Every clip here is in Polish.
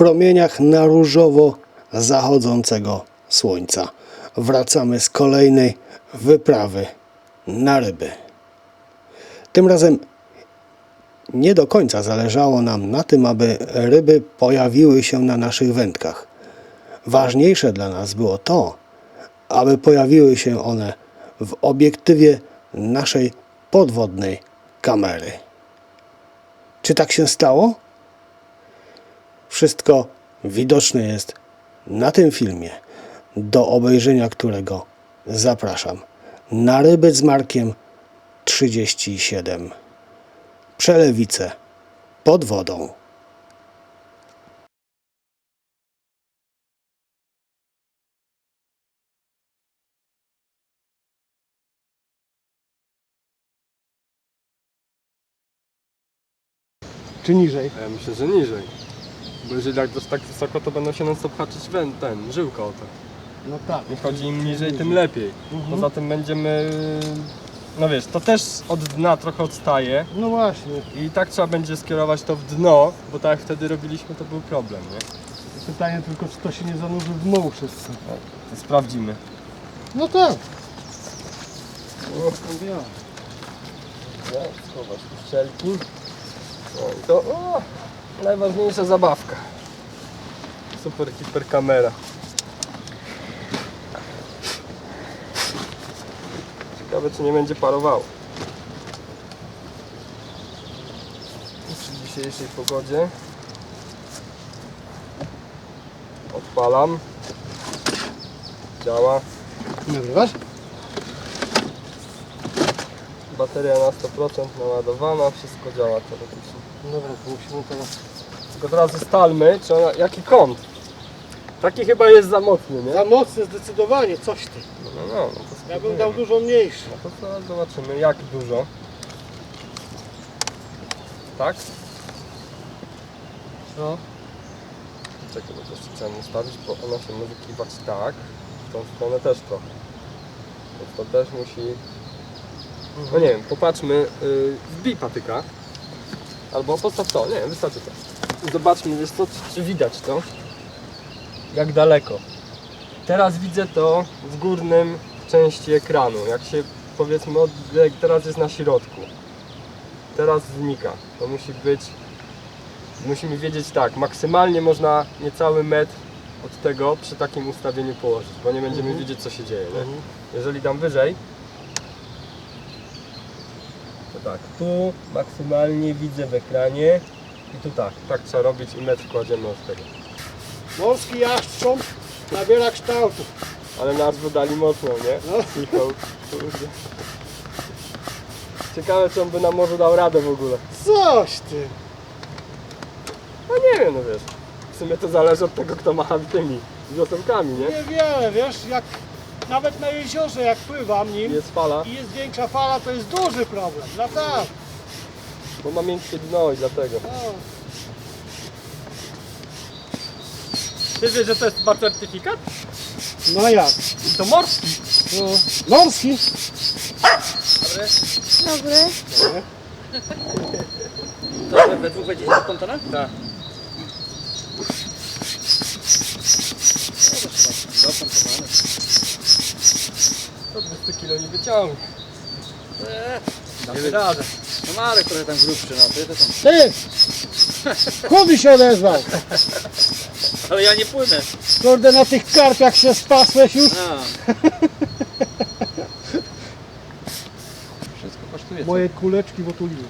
promieniach na różowo zachodzącego słońca. Wracamy z kolejnej wyprawy na ryby. Tym razem nie do końca zależało nam na tym, aby ryby pojawiły się na naszych wędkach. Ważniejsze dla nas było to, aby pojawiły się one w obiektywie naszej podwodnej kamery. Czy tak się stało? Wszystko widoczne jest na tym filmie, do obejrzenia którego zapraszam. Na ryby z Markiem 37. Przelewice pod wodą. Czy niżej? Ja myślę, że niżej. Bo jeżeli tak, tak wysoko, to będą się non stop haczyć wę- ten, żyłka o to. No tak. Nie chodzi im niżej, tym lepiej. Mhm. Poza tym będziemy... No wiesz, to też od dna trochę odstaje No właśnie. i tak trzeba będzie skierować to w dno, bo tak jak wtedy robiliśmy, to był problem, nie? Pytanie tylko, czy to się nie zanurzy w muł wszystko. To sprawdzimy. No tak. Ja, schowasz tu szczelki. No i to o, najważniejsza zabawka. Super hiper kamera. Ciekawe czy nie będzie parowało. Przy dzisiejszej pogodzie odpalam. Działa. Nagrywasz? Bateria na 100% naładowana, wszystko działa teoretycznie. Dobra, to musimy teraz... Tylko teraz ustalmy, czy ona, jaki kąt. Taki chyba jest za mocny, nie? Za mocne zdecydowanie, coś ty. No, no, no, no to Ja bym dał dużo mniejszy. No to zaraz zobaczymy, jak dużo. Tak? No. Czekaj, bo to jeszcze trzeba ustawić, bo ona się może kiwać tak. W tą stronę też trochę. Więc to też musi... No nie wiem, popatrzmy, yy, wbij patyka. Albo postaw to, nie, wystarczy to. Zobaczmy, wiesz co, czy, widać to? Jak daleko. Teraz widzę to w górnym części ekranu. Jak się powiedzmy, od, jak teraz jest na środku. Teraz znika. To musi być musimy wiedzieć tak, maksymalnie można niecały metr od tego przy takim ustawieniu położyć, bo nie będziemy Mhm. wiedzieć co się dzieje. Nie? Mhm. Jeżeli dam wyżej, to tak, tu maksymalnie widzę w ekranie i tu tak, tak trzeba robić i metr kładziemy od tego. Morski jastrząb nabiera kształtu. Ale nazwę dali mocną, nie? No. Michał, kurde. Ciekawe czy on by nam może dał radę w ogóle. Coś ty. No nie wiem, no wiesz. W sumie to zależy od tego, kto macha tymi wiosenkami, nie? Niewiele, wiesz, jak nawet na jeziorze jak pływam nim Jest fala. i jest większa fala, to jest duży problem. No tak. Bo ma miękkie dno i dlatego. Ty wiesz, że to jest chyba certyfikat? No jak? I to morski. No. Morski. Dobry. To wy we dwóch będziecie na kontona? Tak. Zapompowany. To 200 kilo nie wyciągnie. Eee, Damy radę. No Marek trochę tam grubszy, no ty to tam. Ty! Chudy się odezwał. Ale ja nie płynę. Kurde, na tych karpiach się spasłeś już. A. Wszystko kosztuje. Moje kuleczki w otulinie.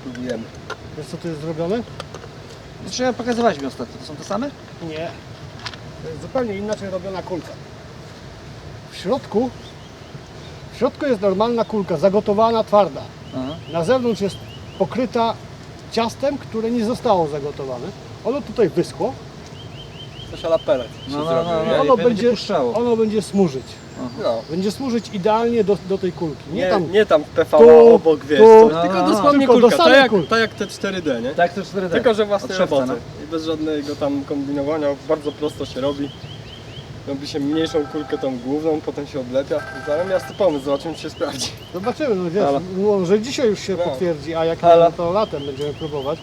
Spróbujemy. Wiesz co tu jest zrobione? Trzeba pokazywać mi ostatnio. To są te same? Nie. To jest zupełnie inaczej robiona kulka. W środku, środku jest normalna kulka, zagotowana, twarda. Aha. Na zewnątrz jest pokryta ciastem, które nie zostało zagotowane. Ono tutaj wyschło Coś ala pelet się No, no, no, nie? no. ono będzie będzie, puszczało. ono będzie smużyć. No. Będzie smużyć idealnie do, do tej kulki. Nie, Nie, tam nie tam PVA tu, obok, wiesz, tu, co? tylko dosłownie Tylko do kulka, tak jak, tak jak te 4D, nie? Tak, to 4D. Tylko, że własnej roboty no. i bez żadnego tam kombinowania, bardzo prosto się robi. Robi się mniejszą kulkę tą główną, potem się odlepia. Zamiast to pomysł, zobaczymy czy się sprawdzi. Zobaczymy, no wiesz, Halo. może dzisiaj już się No. potwierdzi, a jak Halo. nie, no to latem będziemy próbować.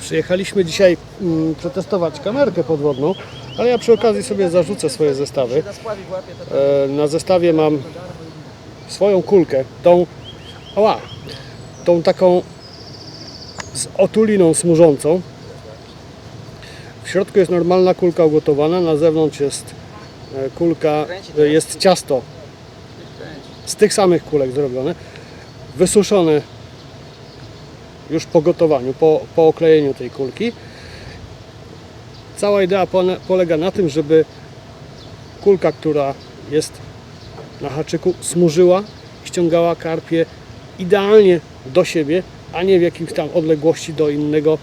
Przyjechaliśmy dzisiaj mm, przetestować kamerkę podwodną, ale ja przy okazji sobie zarzucę swoje zestawy. E, na zestawie mam swoją kulkę, tą, ała, tą taką z otuliną smużącą. W środku jest normalna kulka ugotowana, na zewnątrz jest e, kulka, e, jest ciasto z tych samych kulek zrobione, wysuszone już po gotowaniu, po, po oklejeniu tej kulki. Cała idea pole- polega na tym, żeby kulka, która jest na haczyku, smużyła, ściągała karpie idealnie do siebie, a nie w jakimś tam odległości do innego,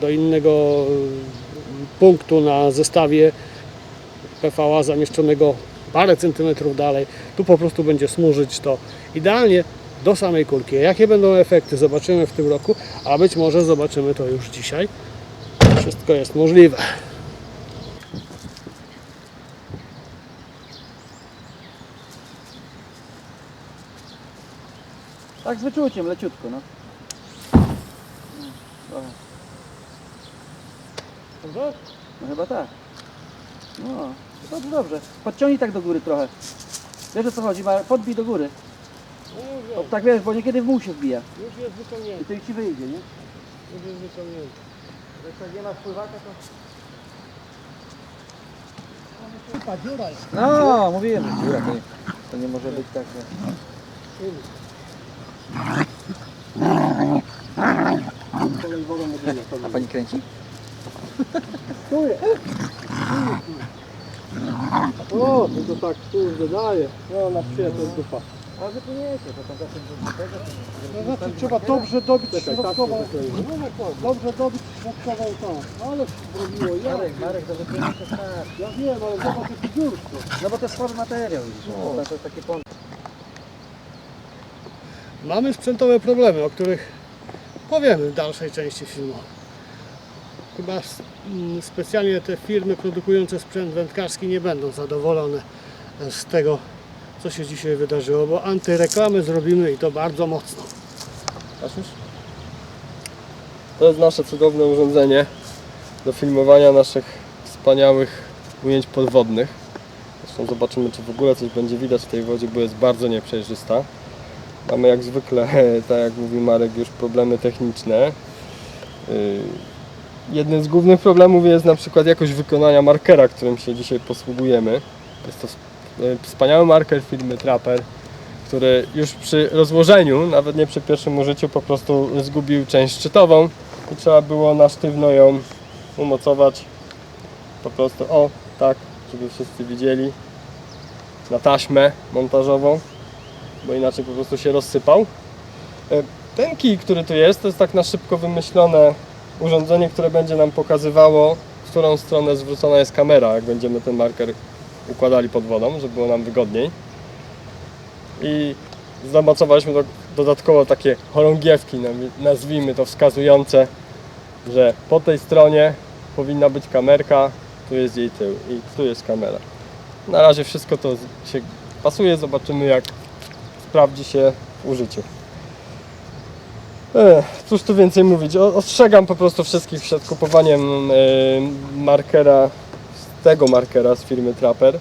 do innego y, punktu na zestawie PVA zamieszczonego parę centymetrów dalej. Tu po prostu będzie smużyć to idealnie do samej kulki. Jakie będą efekty zobaczymy w tym roku, a być może zobaczymy to już dzisiaj. Wszystko jest możliwe. Tak z wyczuciem, leciutko, no. Trochę. No chyba tak. No, dobrze, dobrze. Podciągnij tak do góry trochę. Wiesz o co chodzi, ma podbij do góry. O, tak wiesz, bo niekiedy w muł się wbija. Już jest I wyciągnięty. to ci wyjdzie, nie? Już jest wyciągnięty. Jak nie ma wpływaka, to... Dziura jest. No, mówiłem, że dziura to nie, to nie może być tak, że... Kolej wodą modlenia. A pani kręci? Jest. O, to, to tak kurde daje. No na wsie to jest dupa. A wypłyniecie, to tam zawsze. To znaczy trzeba dobrze dobić środkową. Dobrze dobić środkową tą. No ale zrobiło ja. Marek, Marek, do wypłynięcia tak. Ja wiem, ale zobacz jaki dziursko. No bo to jest słaby materiał, no. to jest taki pąd. Mamy sprzętowe problemy, o których powiemy w dalszej części filmu. Chyba mm, specjalnie te firmy produkujące sprzęt wędkarski nie będą zadowolone z tego, co się dzisiaj wydarzyło, bo antyreklamy zrobimy i to bardzo mocno. Już? To jest nasze cudowne urządzenie do filmowania naszych wspaniałych ujęć podwodnych. Zresztą zobaczymy, czy w ogóle coś będzie widać w tej wodzie, bo jest bardzo nieprzejrzysta. Mamy jak zwykle, tak jak mówi Marek, już problemy techniczne. Yy, Jednym z głównych problemów jest na przykład jakość wykonania markera, którym się dzisiaj posługujemy. Jest to yy, wspaniały marker firmy Trapper, który już przy rozłożeniu, nawet nie przy pierwszym użyciu, po prostu zgubił część szczytową i trzeba było na sztywno ją umocować po prostu, o tak, żeby wszyscy widzieli, na taśmę montażową, bo inaczej po prostu się rozsypał. E, Ten kij, który tu jest, to jest tak na szybko wymyślone urządzenie, które będzie nam pokazywało, w którą stronę zwrócona jest kamera, jak będziemy ten marker układali pod wodą, żeby było nam wygodniej i zamocowaliśmy do, dodatkowo takie chorągiewki, nazwijmy to wskazujące, że po tej stronie powinna być kamerka, tu jest jej tył i tu jest kamera. Na razie wszystko to się pasuje, zobaczymy jak sprawdzi się w użyciu. Cóż tu więcej mówić, ostrzegam po prostu wszystkich przed kupowaniem e, markera, tego markera z firmy Trapper.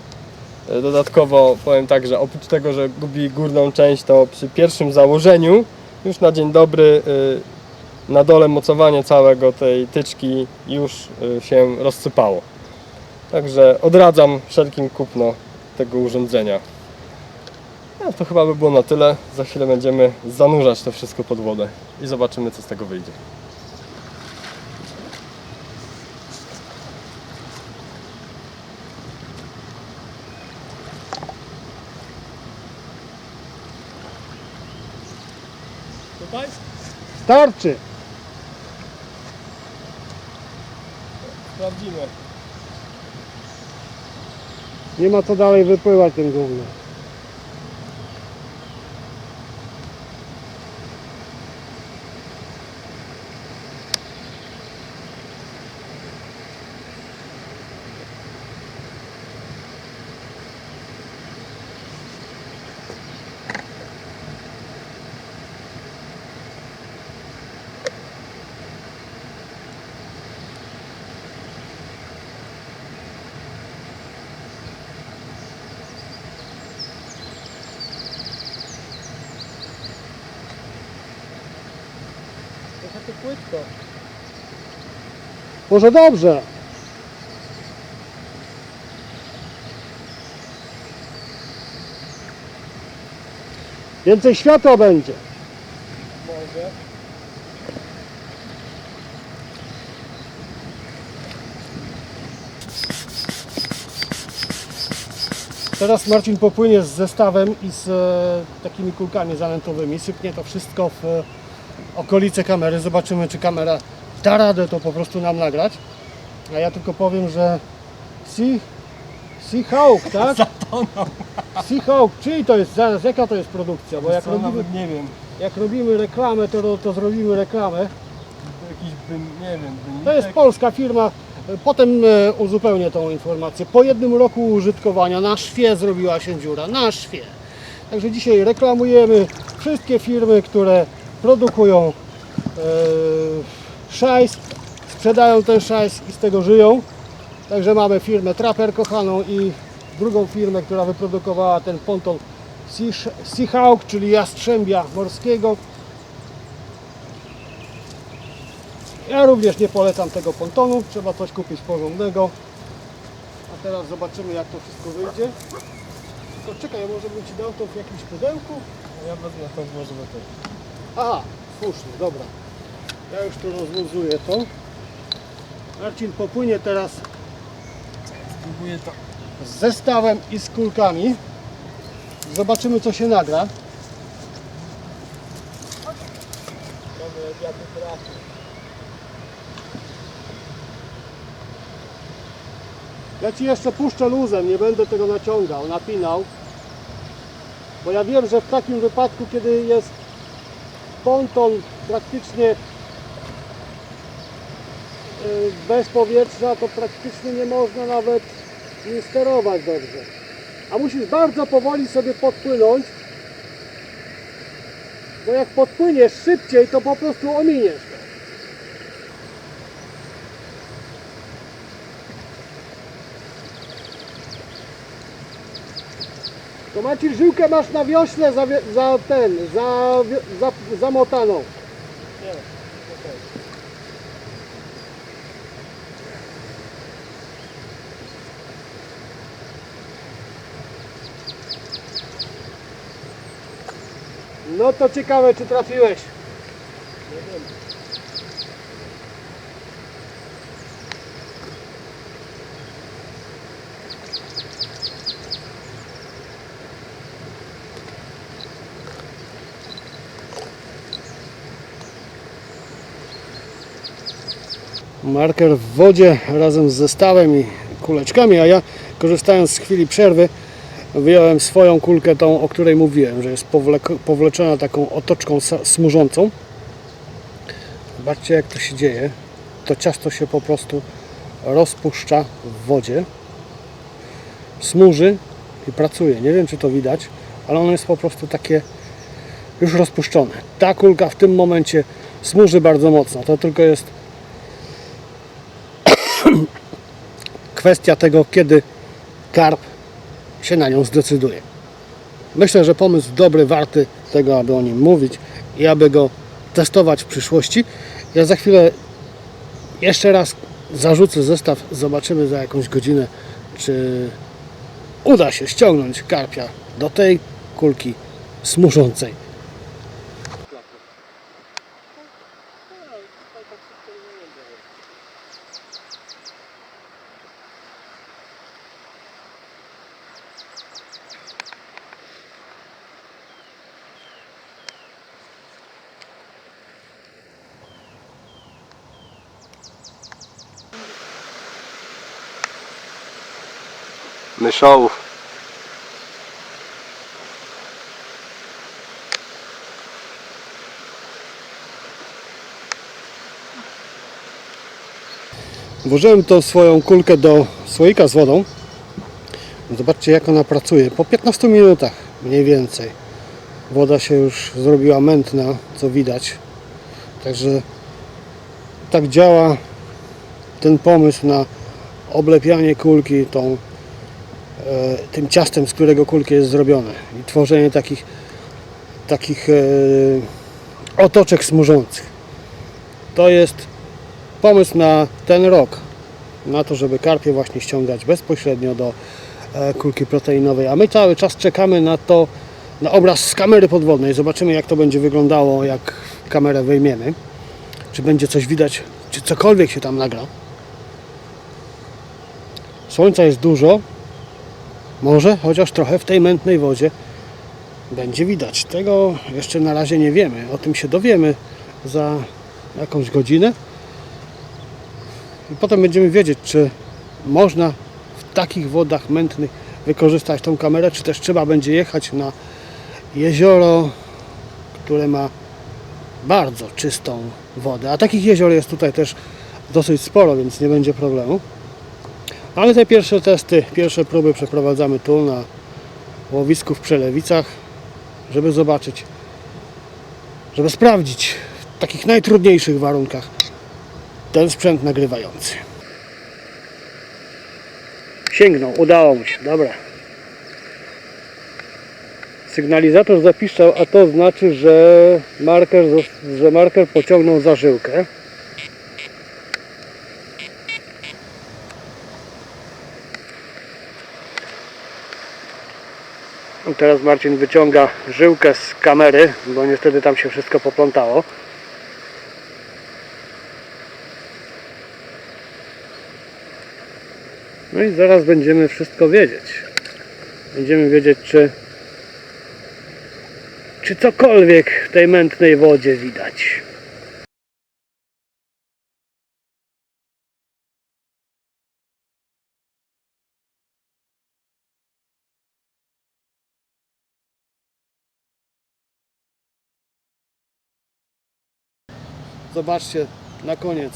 E, Dodatkowo powiem tak, że oprócz tego, że gubi górną część, to przy pierwszym założeniu już na dzień dobry y, na dole mocowanie całego tej tyczki już y, się rozsypało. Także odradzam wszelkim kupno tego urządzenia. No, to chyba by było na tyle. Za chwilę będziemy zanurzać to wszystko pod wodę i zobaczymy co z tego wyjdzie. Tutaj? Starczy. Sprawdzimy. Nie ma co dalej wypływać tym gównem. Płytko. Może dobrze. Więcej światła będzie. Może. Teraz Marcin popłynie z zestawem i z e, takimi kulkami zanętowymi. Sypnie to wszystko w okolice kamery. Zobaczymy, czy kamera da radę to po prostu nam nagrać. A ja tylko powiem, że Sea, sea Hawk, tak? Sea Hawk, czyli to jest zaraz, jaka to jest produkcja? Bo jak Co, robimy, nawet nie wiem. jak robimy reklamę, to, to zrobimy reklamę. Jakiś bym, nie wiem, wyniczek. To jest polska firma. Potem e, uzupełnię tą informację. Po jednym roku użytkowania na szwie zrobiła się dziura. Na szwie. Także dzisiaj reklamujemy wszystkie firmy, które produkują e, szajs, sprzedają ten szajs i z tego żyją. Także mamy firmę Trapper kochaną i drugą firmę, która wyprodukowała ten ponton Sea- Seahawk, czyli jastrzębia morskiego. Ja również nie polecam tego pontonu, trzeba coś kupić porządnego. A teraz zobaczymy jak to wszystko wyjdzie. Tylko czekaj, może bym Ci dał to w jakimś pudełku? Ja wezmę to do tego. Aha, słusznie, dobra. Ja już tu rozwiązuję to. Marcin popłynie teraz Spróbuję to. z zestawem i z kulkami. Zobaczymy co się nagra. Ja Ci jeszcze puszczę luzem, nie będę tego naciągał, napinał. Bo ja wiem, że w takim wypadku, kiedy jest ponton praktycznie y, bez powietrza, to praktycznie nie można nawet nim sterować dobrze. A musisz bardzo powoli sobie podpłynąć, bo jak podpłyniesz szybciej, to po prostu ominiesz to. Maciej żyłkę masz na wiośle za, za ten, za, za, zamotaną. No to ciekawe czy trafiłeś. Nie wiem. Marker w wodzie razem z zestawem i kuleczkami, a ja korzystając z chwili przerwy wyjąłem swoją kulkę, tą o której mówiłem, że jest powleczona taką otoczką smużącą. Zobaczcie jak to się dzieje. To ciasto się po prostu rozpuszcza w wodzie, smuży i pracuje. Nie wiem czy to widać, ale ono jest po prostu takie już rozpuszczone. Ta kulka w tym momencie smuży bardzo mocno. To tylko jest kwestia tego, kiedy karp się na nią zdecyduje. Myślę, że pomysł dobry, warty tego, aby o nim mówić i aby go testować w przyszłości. Ja za chwilę jeszcze raz zarzucę zestaw, zobaczymy za jakąś godzinę, czy uda się ściągnąć karpia do tej kulki smużącej. Włożyłem tą swoją kulkę do słoika z wodą. Zobaczcie jak ona pracuje. Po 15 minutach mniej więcej. Woda się już zrobiła mętna, co widać. Także tak działa ten pomysł na oblepianie kulki tą, tym ciastem, z którego kulki jest zrobione. I tworzenie takich, takich e, otoczek smużących. to jest pomysł na ten rok. Na to, żeby karpie właśnie ściągać bezpośrednio do e, kulki proteinowej. A my cały czas czekamy na to, na obraz z kamery podwodnej. Zobaczymy jak to będzie wyglądało, jak kamerę wyjmiemy. Czy będzie coś widać, czy cokolwiek się tam nagra. Słońca jest dużo. Może chociaż trochę w tej mętnej wodzie będzie widać. Tego jeszcze na razie nie wiemy. O tym się dowiemy za jakąś godzinę. I potem będziemy wiedzieć, czy można w takich wodach mętnych wykorzystać tą kamerę, czy też trzeba będzie jechać na jezioro, które ma bardzo czystą wodę. A takich jezior jest tutaj też dosyć sporo, więc nie będzie problemu. Ale te pierwsze testy, pierwsze próby przeprowadzamy tu na łowisku w Przelewicach, żeby zobaczyć, żeby sprawdzić w takich najtrudniejszych warunkach ten sprzęt nagrywający. Sięgnął, udało mu się, dobra. Sygnalizator zapiszczał, a to znaczy, że marker, że marker pociągnął za żyłkę. Teraz Marcin wyciąga żyłkę z kamery, bo niestety tam się wszystko poplątało. No i zaraz będziemy wszystko wiedzieć. Będziemy wiedzieć, czy czy cokolwiek w tej mętnej wodzie widać. Zobaczcie na koniec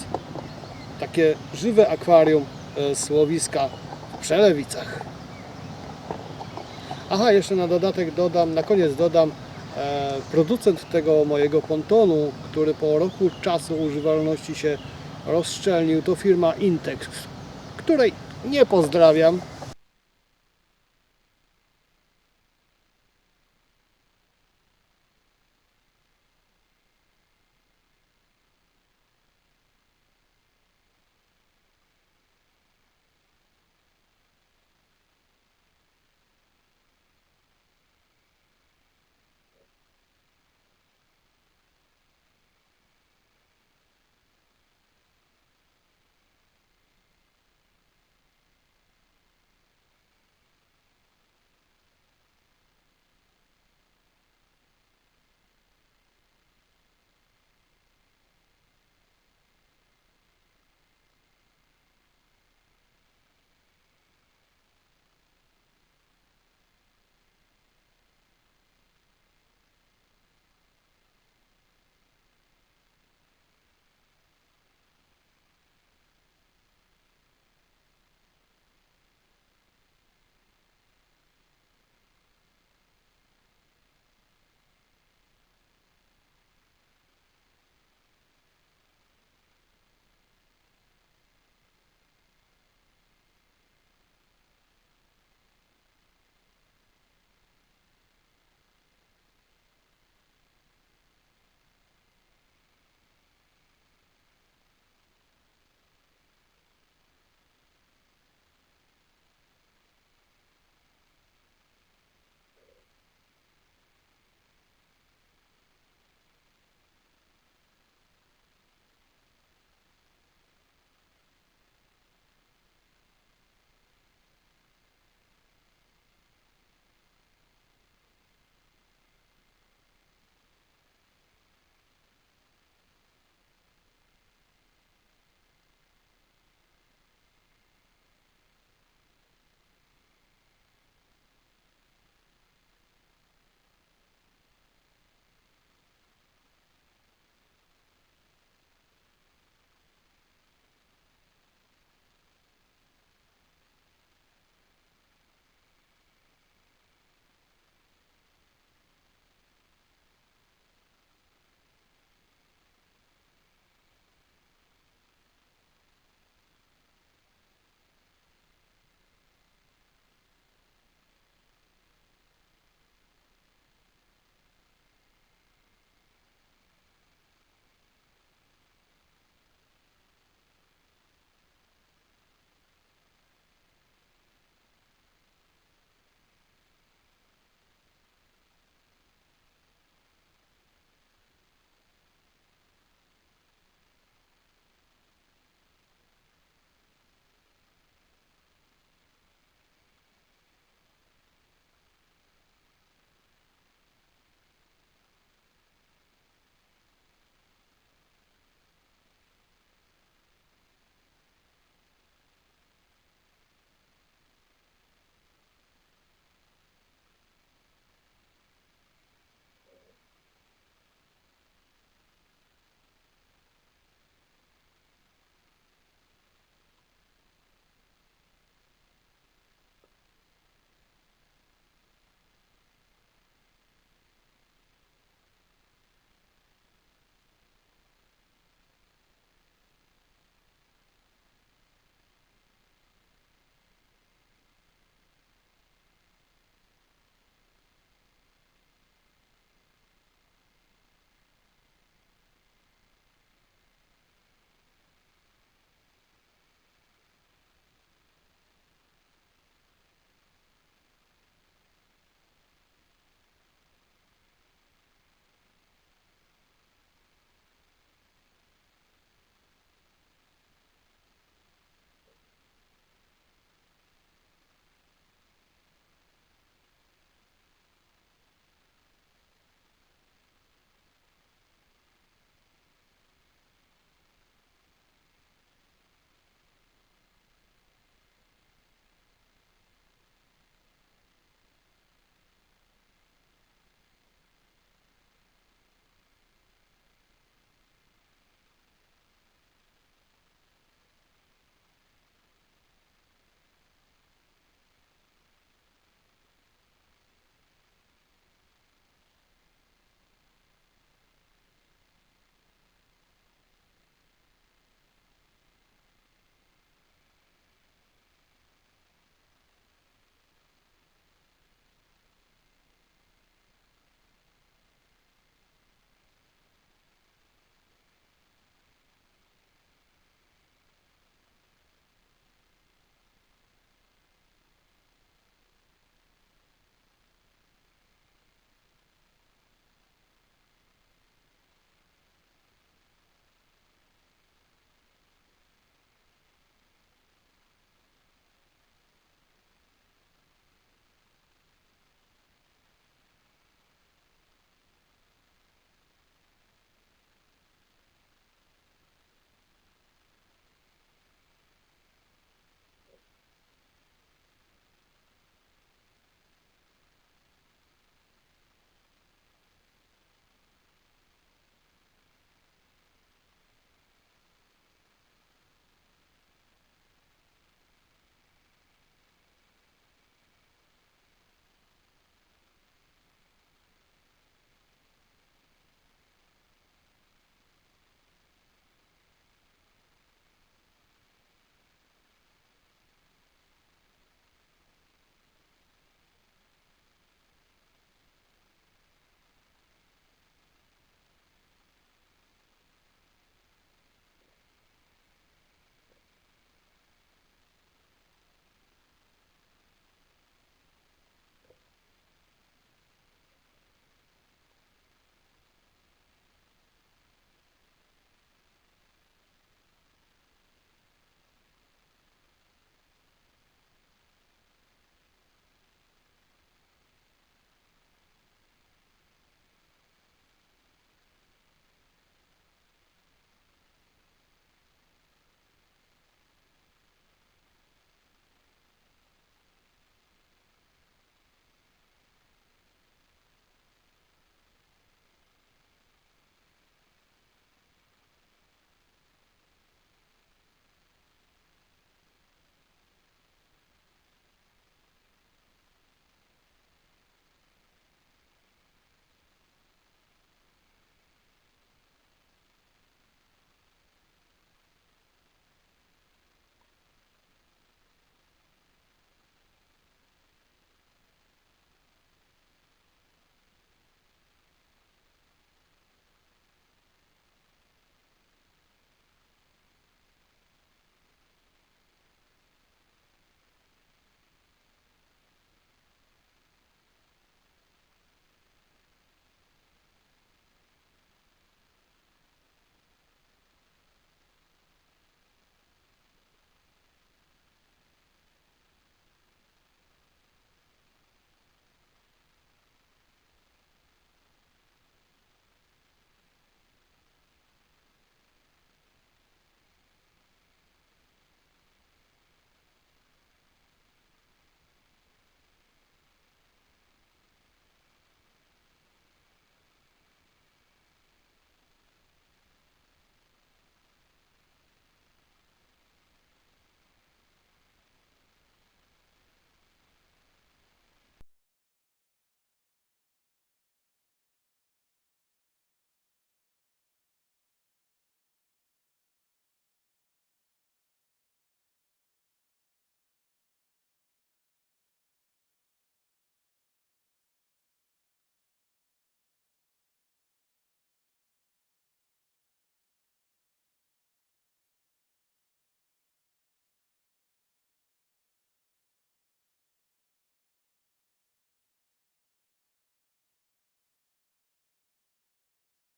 takie żywe akwarium e, słowiska w Przelewicach. Aha, jeszcze na dodatek dodam, na koniec dodam, e, producent tego mojego pontonu, który po roku czasu używalności się rozszczelnił, to firma Intex, której nie pozdrawiam,